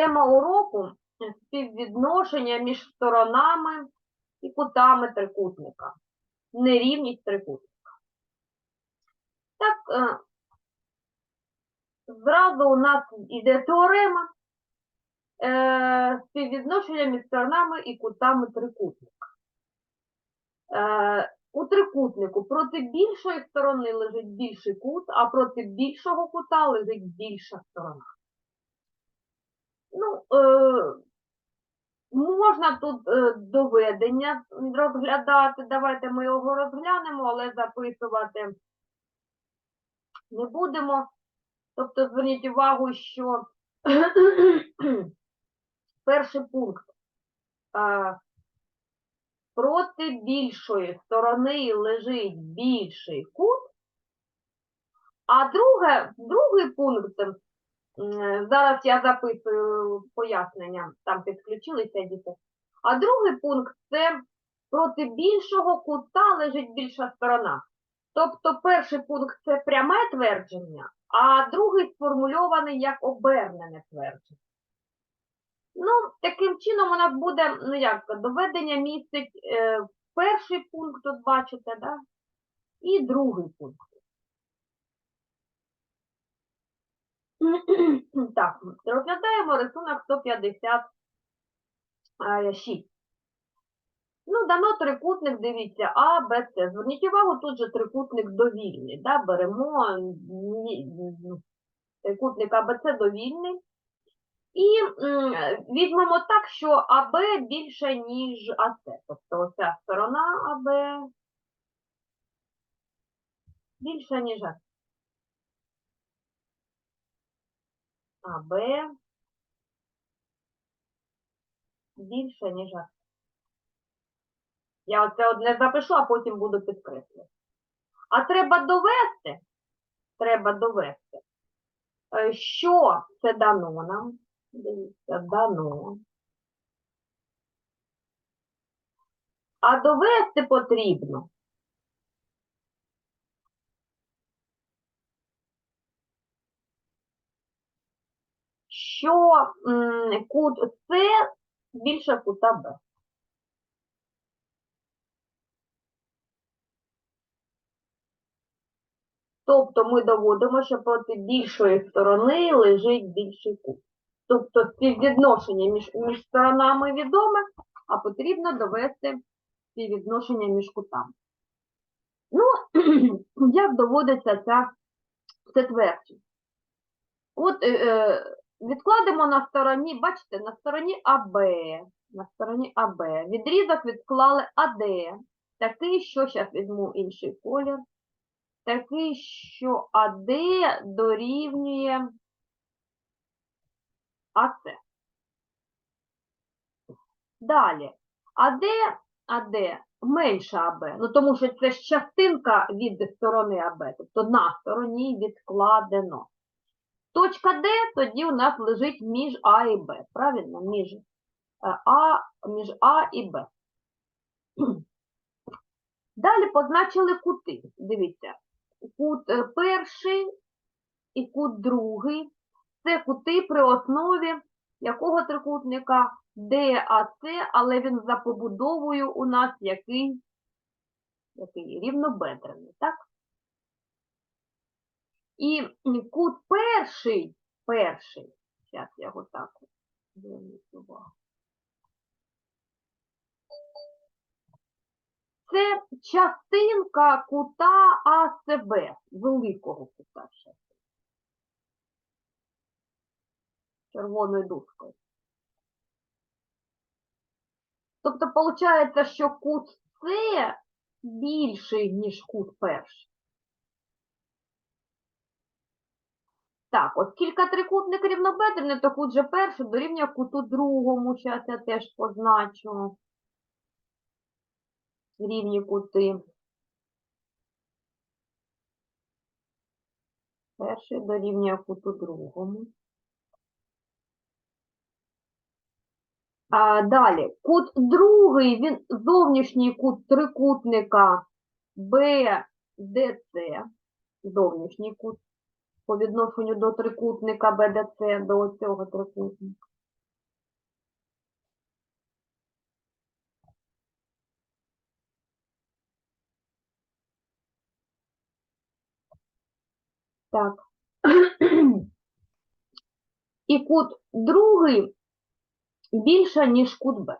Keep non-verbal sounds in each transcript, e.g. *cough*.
Тема уроку співвідношення між сторонами і кутами трикутника. Нерівність трикутника. Так, е, зразу у нас іде теорема е, співвідношення між сторонами і кутами трикутника. Е, у трикутнику проти більшої сторони лежить більший кут, а проти більшого кута лежить більша сторона. Ну, е, можна тут е, доведення розглядати. Давайте ми його розглянемо, але записувати не будемо. Тобто зверніть увагу, що *clears throat* перший пункт. Е, проти більшої сторони лежить більший кут, а друге, другий пункт, зараз я записую пояснення, там підключилися діти. А другий пункт це проти більшого кута лежить більша сторона. Тобто перший пункт це пряме твердження, а другий сформульований як обернене твердження. Ну, таким чином у нас буде, ну як, доведення містить е, перший пункт, тут бачите, да? і другий пункт. *clears throat* Так, розглядаємо рисунок 156. Ну, дано трикутник, дивіться, А, Б, С. Зверніть увагу, тут же трикутник довільний. Да? Беремо ні- трикутник АБЦ довільний. І візьмемо так, що АБ більше, ніж АС. Тобто оця сторона АБ більша, ніж АС. АБ більше, ніж АС. Я оце одне запишу, а потім буду підкреслювати. А треба довести, треба довести, е, що це дано нам. Дивіться, дано. А довести потрібно. Що кут С більше кута Б. Тобто ми доводимо, що проти більшої сторони лежить більший кут. Тобто співвідношення між, між сторонами відоме, а потрібно довести співвідношення між кутами. Ну, *clears throat* як доводиться ця, це твердження? От е, е, відкладемо на стороні, бачите, на стороні АБ, на стороні АБ, відрізок відклали АД, такий, що, зараз візьму інший колір, такий, що АД дорівнює АС. Далі, АД, АД менше АБ, ну тому що це ж частинка від сторони АБ, тобто на стороні відкладено. Точка Д тоді у нас лежить між А і Б, правильно? Між е, А, між А і Б. *clears throat* Далі позначили кути. Дивіться, кут е, перший і кут другий. Це кути при основі якого трикутника ДАЦ, але він за побудовою у нас який, який рівнобедрений, так? І кут перший, перший, зараз я його так зверніть увагу. Це частинка кута АСБ, великого кута. Червоною дужкою. Тобто, виходить, що кут С більший, ніж кут перший. Так, оскільки трикутник рівнобедрений, то кут же перший дорівнює куту другому. Зараз я теж позначу. Рівні кути. Перший дорівнює куту другому. А, далі, кут другий, він зовнішній кут трикутника BDC, зовнішній кут по відношенню до трикутника БДЦ, до цього трикутника. Так. І кут другий більше, ніж кут Б.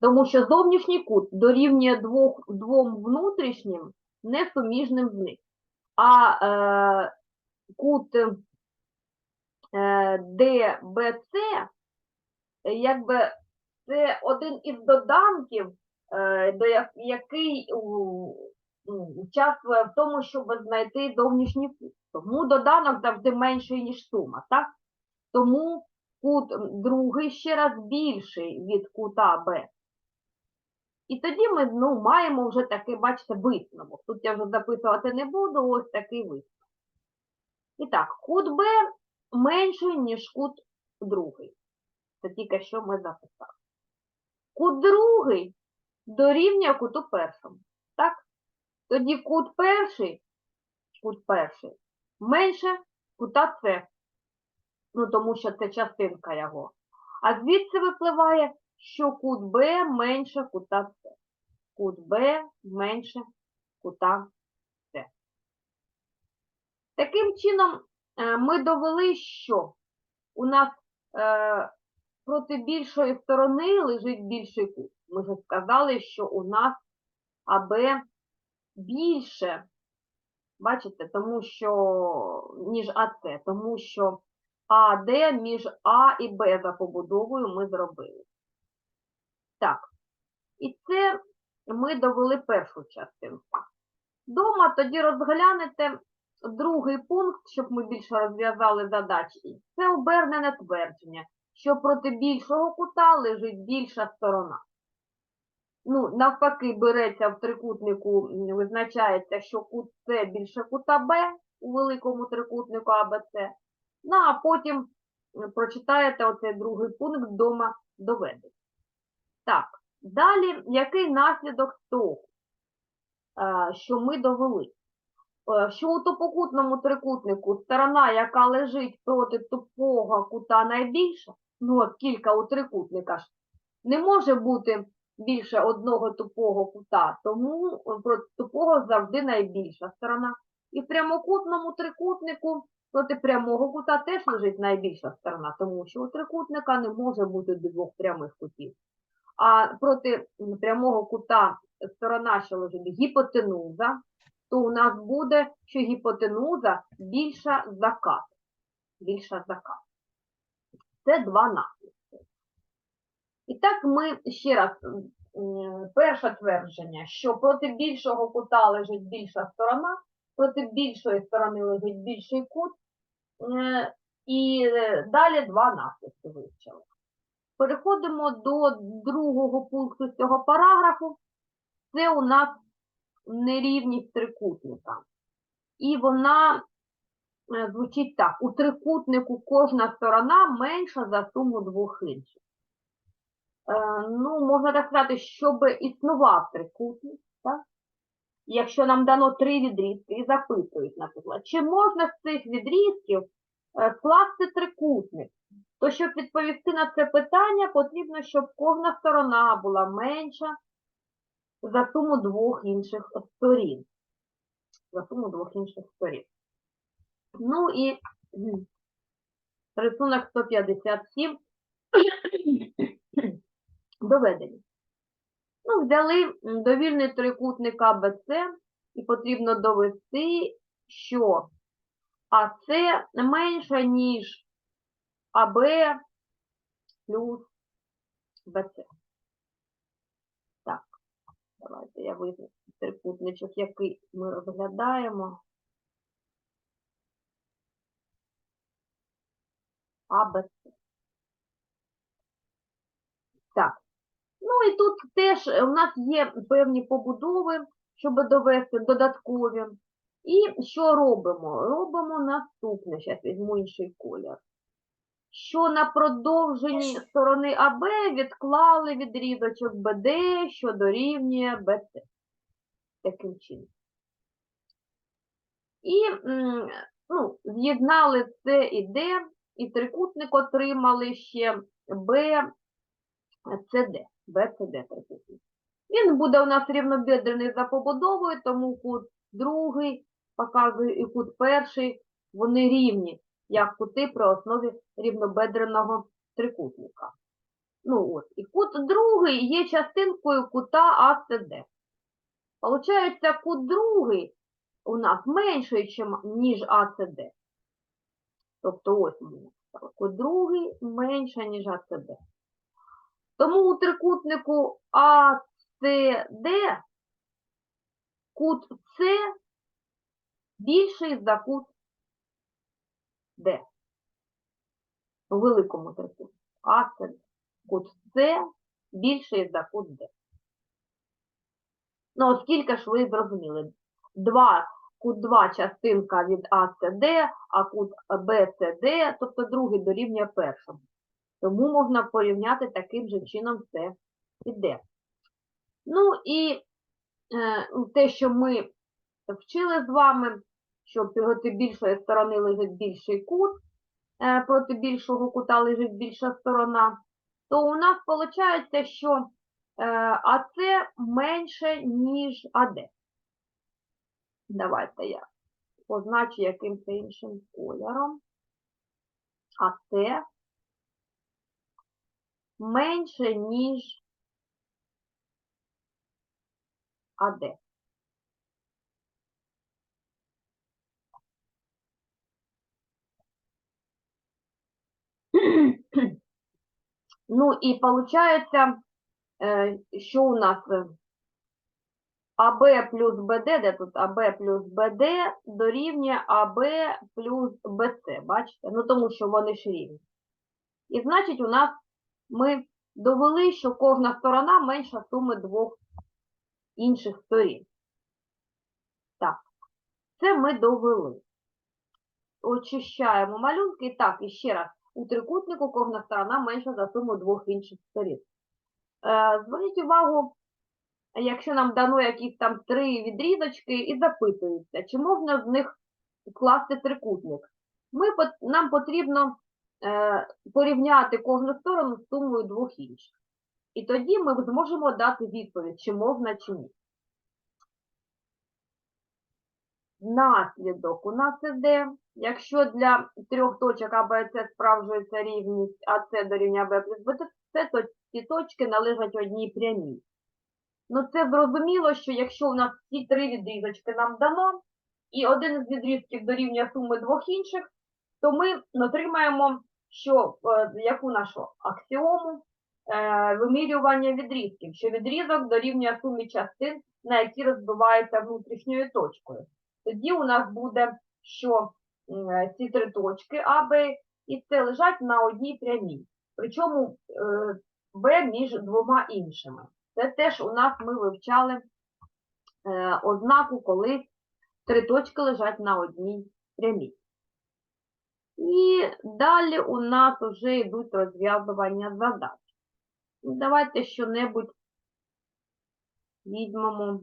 Тому що зовнішній кут дорівнює двох, двом внутрішнім несуміжним з них. А е, кут е, ДБЦ, якби це один із доданків, е, до я- який ну, участвує в тому, щоб знайти зовнішній кут. Тому доданок завжди менший, ніж сума, так? Тому кут другий ще раз більший від кута Б. І тоді ми ну, маємо вже такий, бачите, висновок. Тут я вже записувати не буду, ось такий висновок. І так, кут Б менший, ніж кут другий. Це тільки що ми записали. Кут другий дорівнює куту першому. Так? Тоді кут перший, кут перший менше кута С. Ну, тому що це частинка його. А звідси випливає, що кут Б менше кута С. Кут Б менше кута С. Таким чином, е, ми довели, що у нас е, проти більшої сторони лежить більший кут. Ми вже сказали, що у нас АБ більше, бачите, тому що, ніж АС, тому що АД між А і Б за побудовою ми зробили. Так, і це ми довели першу частинку. Дома тоді розглянете другий пункт, щоб ми більше розв'язали задачі. Це обернене твердження, що проти більшого кута лежить більша сторона. Ну, навпаки, береться в трикутнику, визначається, що кут С більше кута Б у великому трикутнику АБЦ. Ну, а потім прочитаєте оцей другий пункт вдома доведення. Так, далі, який наслідок того, е, що ми довели? Е, Що у тупокутному трикутнику сторона, яка лежить проти тупого кута найбільша, ну от кілька у трикутника ж, не може бути більше одного тупого кута, тому е, проти тупого завжди найбільша сторона. І в прямокутному трикутнику проти прямого кута теж лежить найбільша сторона, тому що у трикутника не може бути двох прямих кутів. А проти прямого кута сторона, що лежить гіпотенуза, то у нас буде, що гіпотенуза більша за кат. Більша за. Це два наслідки. І так ми ще раз, перше твердження, що проти більшого кута лежить більша сторона, проти більшої сторони лежить більший кут, е, і е, далі два наслідки вивчили. Переходимо до другого пункту цього параграфу. Це у нас нерівність трикутника. І вона е, звучить так: у трикутнику кожна сторона менша за суму двох інших. Е, Ну, можна так сказати, щоб існував трикутник, так? Якщо нам дано три відрізки і запитують, наприклад, чи можна з цих відрізків е, скласти трикутник, то щоб відповісти на це питання, потрібно, щоб кожна сторона була менша за суму двох інших сторін. За суму двох інших сторін. Ну і рисунок 157 *clears throat* доведені. Ну, взяли довільний трикутник АБЦ і потрібно довести, що АС менше, ніж АБ плюс БЦ. Так, давайте я визначу трикутничок, який ми розглядаємо. АБЦ. Так. Ну і тут теж у нас є певні побудови, щоб довести додаткові. І що робимо? Робимо наступне. Зараз візьму інший колір. Що на продовженні сторони АБ відклали відрізочок БД, що дорівнює БЦ. Таким чином. І ну, з'єднали С і Д, і трикутник отримали ще Б, СД. БЦД трикутник. Він буде у нас рівнобедрений за побудовою, тому кут другий показує і кут перший, вони рівні, як кути при основі рівнобедреного трикутника. Ну от, і кут другий є частинкою кута АЦД. Получається, кут другий у нас менший, ніж АЦД. Тобто ось у кут другий менше, ніж АЦД. Тому у трикутнику АЦД кут С більший за кут Д. У великому трикутнику. АЦД. Кут С більший за кут Д. Ну, оскільки ж ви зрозуміли. 2, кут 2 частинка від АЦД, а кут БЦД, тобто другий дорівнює першому. Тому можна порівняти таким же чином це і Д. Ну і е, те, що ми вчили з вами, що проти більшої сторони лежить більший кут, е, проти більшого кута лежить більша сторона, то у нас виходить, що е, АЦ менше, ніж АД. Давайте я позначу якимось іншим кольором. АЦ менше, ніж АД. Ну і виходить, що у нас е, АБ плюс БД, де тут АБ плюс БД дорівнює АБ плюс БЦ, бачите? Ну тому що вони ж рівні. І значить, у нас ми довели, що кожна сторона менша суми двох інших сторін. Так, це ми довели. Очищаємо малюнки. Так, і ще раз. У трикутнику кожна сторона менша за суму двох інших сторін. Е, зверніть увагу, якщо нам дано якісь там три відрізочки і запитуються, чи можна з них скласти трикутник. Ми, нам потрібно е, порівняти кожну сторону з сумою двох інших. І тоді ми зможемо дати відповідь, чи можна, чи ні. Наслідок у нас іде, якщо для трьох точок А, Б, С справджується рівність АС дорівнює Б плюс Б, то ці точки належать одній прямій. Ну це зрозуміло, що якщо у нас ці три відрізочки нам дано, і один з відрізків дорівнює суми двох інших, то ми отримаємо, що е, яку нашу аксіому е, вимірювання відрізків, що відрізок дорівнює сумі частин, на які розбиваються внутрішньою точкою. Тоді у нас буде, що ці три точки А, Б і С лежать на одній прямій. Причому е, Б між двома іншими. Це теж у нас ми вивчали е, ознаку, коли три точки лежать на одній прямій. І далі у нас вже йдуть розв'язування задач. Давайте що-небудь візьмемо,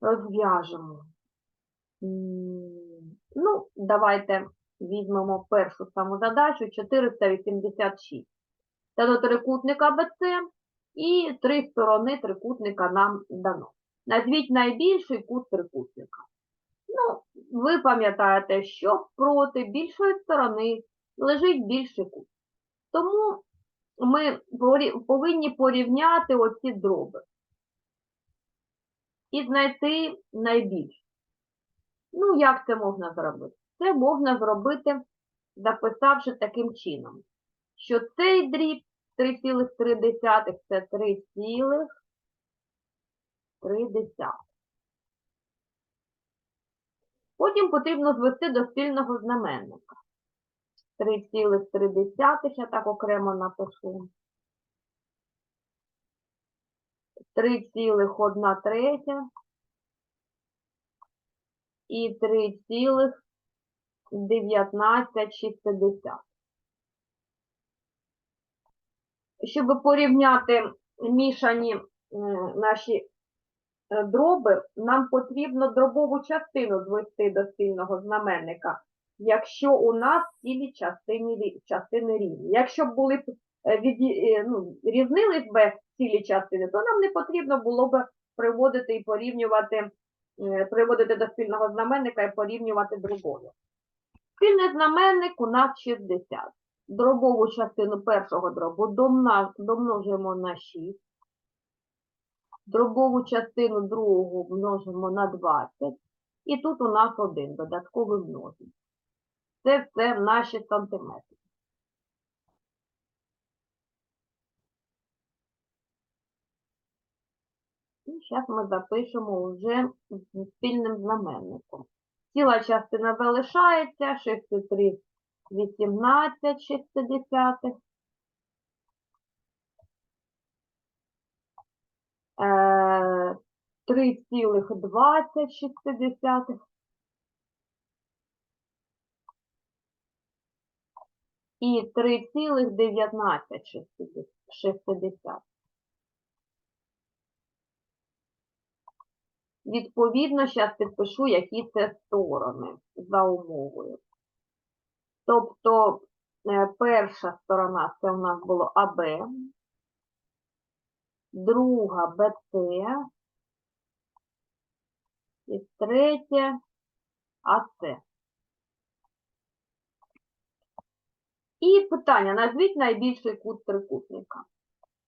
розв'яжемо. Ну, давайте візьмемо першу саму задачу 486. Це до трикутника БЦ і три сторони трикутника нам дано. Назвіть найбільший кут трикутника. Ну, ви пам'ятаєте, що проти більшої сторони лежить більший кут. Тому ми повинні порівняти оці дроби і знайти найбільше. Ну, як це можна зробити? Це можна зробити, записавши таким чином, що цей дріб 3,3 це 3,3. Потім потрібно звести до спільного знаменника. 3,3, я так окремо напишу. 3,1 третя і 3,1960. Щоб порівняти мішані е, наші е, дроби, нам потрібно дробову частину звести до спільного знаменника, якщо у нас цілі частини, частини рівні. Якщо б були е, е, ну, різнились би цілі частини, то нам не потрібно було б приводити і порівнювати, приводити до спільного знаменника і порівнювати дробові. Спільний знаменник у нас 60. Дробову частину першого дробу домножуємо на 6. Дробову частину другого множимо на 20. І тут у нас один додатковий множник. Це все наші сантиметри. І зараз ми запишемо вже спільним знаменником. Ціла частина залишається, 6 і 3 – 18 шістдесятих. Е, 3,20 шістдесятих. І 3,19 шістдесятих. Відповідно, зараз підпишу, які це сторони за умовою. Тобто, е, перша сторона це у нас було АБ, друга БЦ, і третє АС. І питання, назвіть найбільший кут трикутника.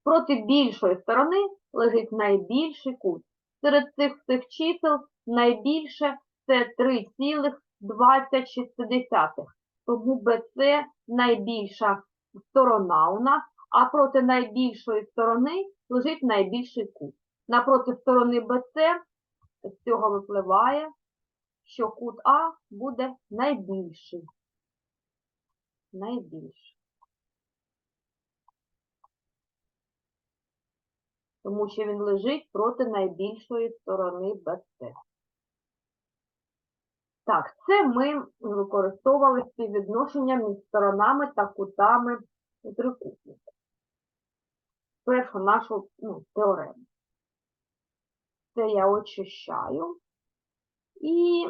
Проти більшої сторони лежить найбільший кут. Серед цих всіх чисел найбільше це 3,26. Тому BC найбільша сторона у нас, а проти найбільшої сторони лежить найбільший кут. Напроти сторони BC з цього випливає, що кут А буде найбільший. Найбільший. Тому що він лежить проти найбільшої сторони BC. Так, це ми використовували співвідношення між сторонами та кутами трикутника. Першу нашу ну, теорему. Це я очищаю. І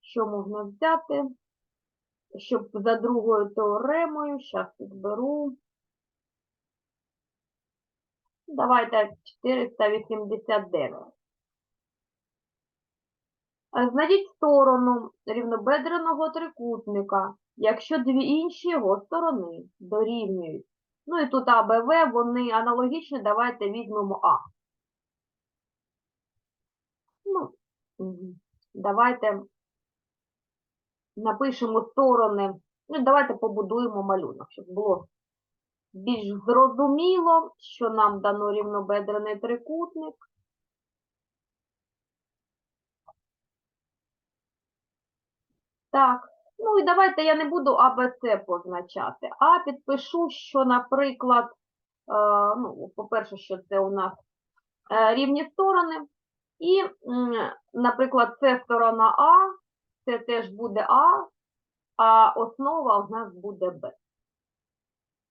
що можна взяти? Щоб за другою теоремою, зараз підберу. Давайте 489. Е, Знайдіть сторону рівнобедреного трикутника, якщо дві інші його сторони дорівнюють. Ну і тут А, Б, В, вони аналогічні, давайте візьмемо А. Ну, давайте напишемо сторони, ну давайте побудуємо малюнок, щоб було більш зрозуміло, що нам дано рівнобедрений трикутник. Так, ну і давайте я не буду А, Б, С позначати, а підпишу, що, наприклад, е, ну, по-перше, що це у нас е, рівні сторони. І, наприклад, це сторона А, це теж буде А, а основа у нас буде Б.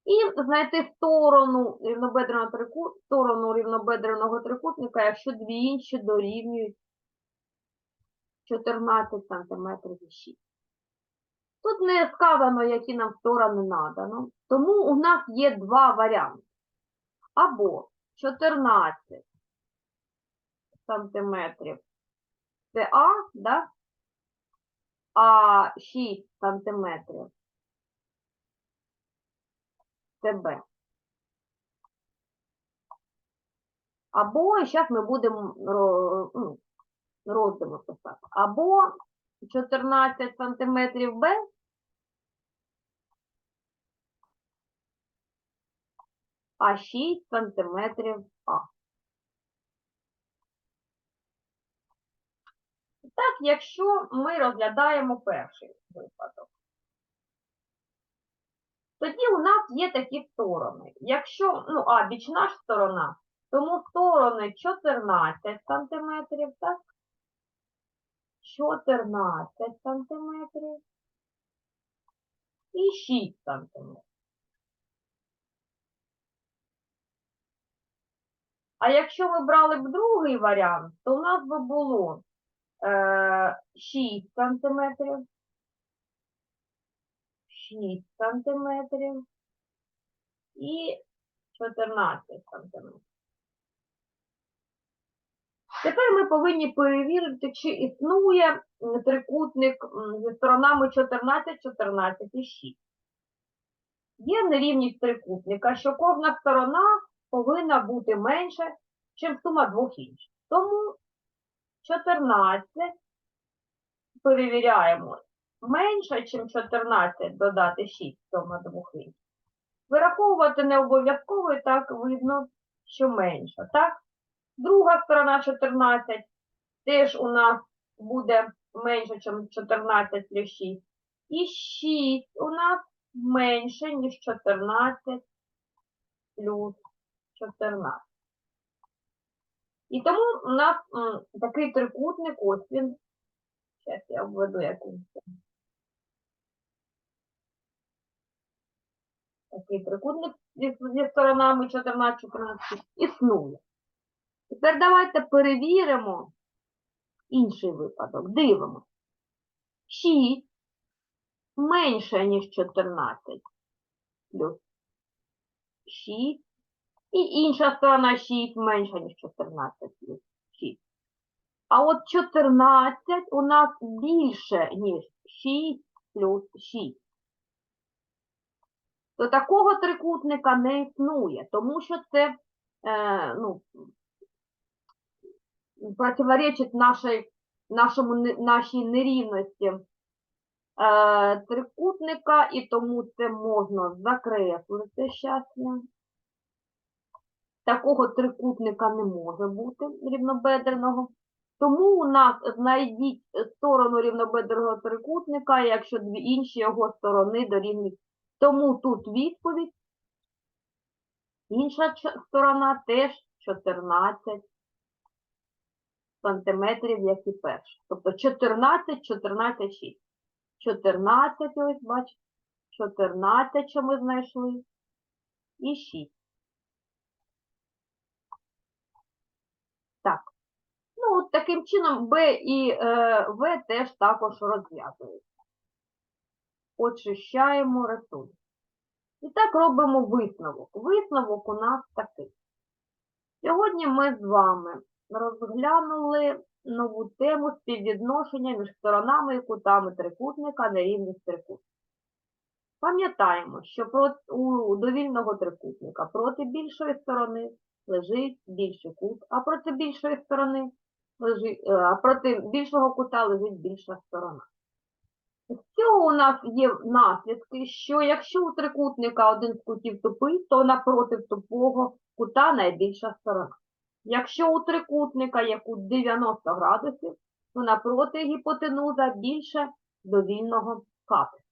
І знайти сторону рівнобедреного трику... сторону рівнобедреного трикутника, якщо дві інші дорівнюють 14 см і 6. Тут не сказано, які нам сторони надано, тому у нас є два варіанти. Або 14 сантиметрів це А, да? а 6 сантиметрів це Б. Або, зараз ми будемо ну, писати. Або 14 сантиметрів Б, а 6 сантиметрів А. Так, якщо ми розглядаємо перший випадок. Тоді у нас є такі сторони. Якщо, ну, а, бічна ж сторона, тому сторони 14 сантиметрів, так? 14 сантиметрів і 6 сантиметрів. А якщо ми брали б другий варіант, то у нас би було е, 6 сантиметрів, 6 сантиметрів і 14 сантиметрів. Тепер ми повинні перевірити, чи існує трикутник зі сторонами 14, 14 і 6. Є нерівність трикутника, що кожна сторона повинна бути менше, ніж сума двох інших. Тому 14 перевіряємо менше, ніж 14 додати 6 сума двох інших. Вираховувати не обов'язково, і так видно, що менше. Так? Друга сторона 14 теж у нас буде менше, ніж 14 плюс 6. І 6 у нас менше, ніж 14 плюс 14. І тому у нас м, такий трикутник, ось він. Зараз я обведу якийсь. Такий трикутник зі, зі сторонами 14, 14 існує. Тепер давайте перевіримо інший випадок. Дивимося. 6 менше, ніж 14 плюс 6. І інша сторона 6 менша, ніж 14 плюс 6. А от 14 у нас більше, ніж 6 плюс 6. То такого трикутника не існує, тому що це е, ну, противоречить нашій, нашому, нашій нерівності е, трикутника, і тому це можна закреслити щас. Такого трикутника не може бути рівнобедреного. Тому у нас знайдіть сторону рівнобедреного трикутника, якщо дві інші його сторони дорівнюють. Тому тут відповідь. Інша сторона теж 14 сантиметрів, як і перша. Тобто 14, 14, 6. 14, ось бачите, 14, що ми знайшли, і 6. Так. Ну, от таким чином Б і е, В теж також розв'язуються. Очищаємо ресурс. І так робимо висновок. Висновок у нас такий. Сьогодні ми з вами розглянули нову тему співвідношення між сторонами і кутами трикутника на рівність трикутника. Пам'ятаємо, що у довільного трикутника проти більшої сторони лежить більший кут, а проти більшої сторони лежить, е, а проти більшого кута лежить більша сторона. Цього у нас є наслідки, що якщо у трикутника один з кутів тупий, то напроти тупого кута найбільша сторона. Якщо у трикутника є кут 90 градусів, то напроти гіпотенуза більше довільного катету.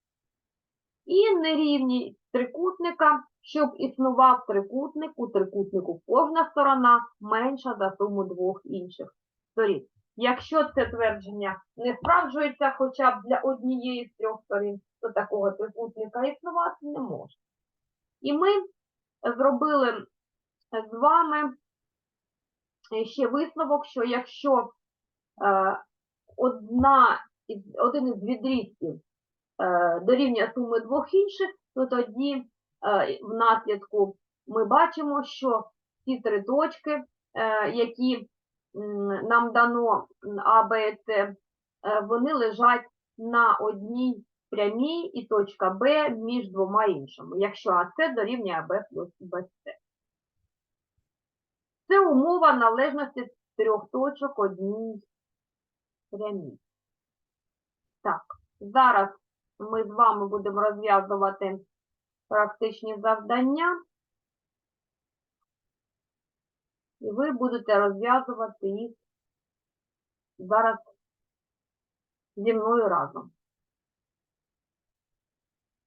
І нерівність трикутника, щоб існував трикутник, у трикутнику кожна сторона менша за суму двох інших сторін. Якщо це твердження не справджується хоча б для однієї з трьох сторін, то такого трикутника існувати не може. І ми зробили з вами ще висновок, що якщо е, одна, один із відрізків е, дорівнює суми двох інших, то тоді е, в наслідку ми бачимо, що ці три точки, які нам дано А, С, е, вони лежать на одній прямій і точка Б між двома іншими, якщо АС дорівнює АБ плюс БС. Це умова належності трьох точок одній прямій. Так, зараз ми з вами будемо розв'язувати практичні завдання. І ви будете розв'язувати їх зараз зі мною разом.